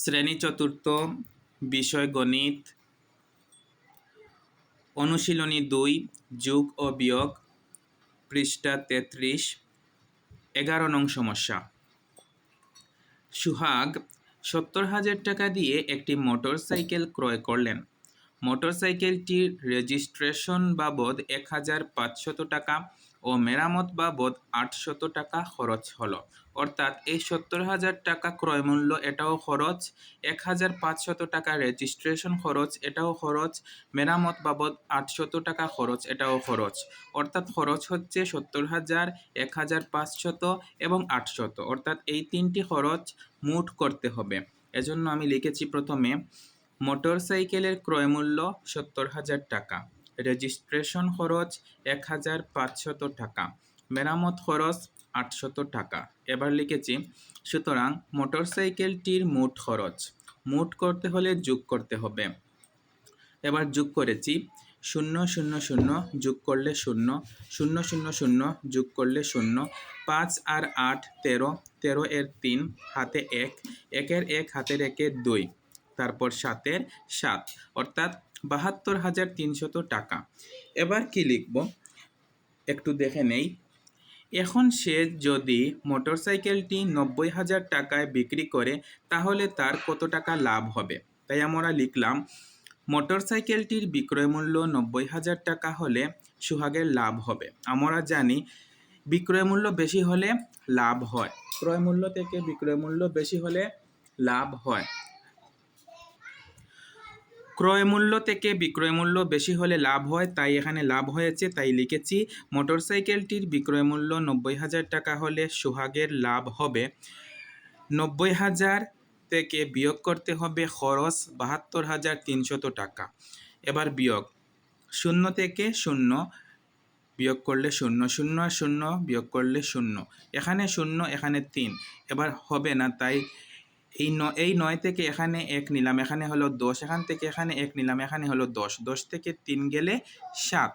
শ্রেণি চতুর্থ বিষয় গণিত, অনুশীলনী দুই, যোগ ও বিয়োগ, পৃষ্ঠা তেত্রিশ, এগারো নং সমস্যা। সুহাগ, সত্তর হাজার টাকা দিয়ে একটি মোটর সাইকেল ক্রয় করলেন। মোটর সাইকেলটির রেজিস্ট্রেশন বাবদ এক হাজার পাঁচশত টাকা ও মেরামত বাবদ আটশত টাকা খরচ হলো। অর্থাৎ এই সত্তর হাজার টাকা ক্রয়মূল্য এটাও খরচ এক হাজার পাঁচশত টাকা রেজিস্ট্রেশন খরচ এটাও খরচ, মেরামত বাবদ আটশত টাকা খরচ এটাও খরচ। অর্থাৎ খরচ হচ্ছে সত্তর হাজার এক হাজার পাঁচশত এবং আটশত। অর্থাৎ এই তিনটি খরচ মুঠ করতে হবে। এজন্য আমি লিখেছি প্রথমে মোটর সাইকেলের ক্রয়মূল্য সত্তর হাজার টাকা। রেজিস্ট্রেশন খরচ এক হাজার পাঁচশত টাকা। মেরামত খরচ আটশত টাকা। এবার লিখেছি সুতরাং মোটর সাইকেলটির মোট খরচ মোট করতে হলে যোগ করতে হবে। এবার যোগ করেছি শূন্য শূন্য শূন্য যোগ করলে শূন্য শূন্য শূন্য শূন্য যোগ করলে শূন্য, পাঁচ আর আট তেরো তেরো এর তিন হাতে এক একের এক হাতের একের দুই। তারপর সাতের সাত, অর্থাৎ বাহাত্তর হাজার তিনশত টাকা। এবার কি লিখব? একটু দেখে নেই। এখন সে যদি মোটরসাইকেলটি নব্বই হাজার টাকায় বিক্রি করে, তাহলে তার কত টাকা লাভ হবে? তাই আমরা লিখলাম, মোটরসাইকেলটির বিক্রয় মূল্য নব্বই হাজার টাকা হলে সুহাগের লাভ হবে। আমরা জানি, বিক্রয় মূল্য বেশি হলে লাভ হয়। ক্রয় মূল্য থেকে বিক্রয় মূল্য বেশি হলে লাভ হয়। ক্রয় মূল্য থেকে বিক্রয় মূল্য বেশি হলে লাভ হয়, তাই এখানে লাভ হয়েছে, তাই লিখেছি, মোটরসাইকেলটির বিক্রয় মূল্য নব্বই হাজার টাকা হলে সোহাগের লাভ হবে। নব্বই হাজার থেকে বিয়োগ করতে হবে, খরচ বাহাত্তর হাজার তিনশত টাকা। এবার বিয়োগ, শূন্য থেকে শূন্য, বিয়োগ করলে শূন্য শূন্য শূন্য বিয়োগ করলে শূন্য। এখানে শূন্য, এখানে তিন। এবার হবে না, তাই এই ন, এই নয় থেকে এখানে এক নিলাম, এখানে হলো দশ, এখান থেকে এখানে এক নিলাম, এখানে হলো দশ দশ থেকে তিন গেলে সাত।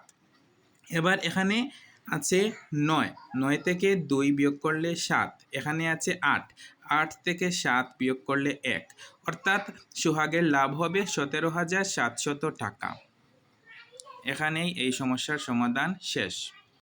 এবার এখানে আছে নয় নয় থেকে দুই বিয়োগ করলে সাত, এখানে আছে আট আট থেকে সাত বিয়োগ করলে এক। অর্থাৎ সুহাগের লাভ হবে সতেরো হাজার সাতশত টাকা। এখানেই এই সমস্যার সমাধান শেষ।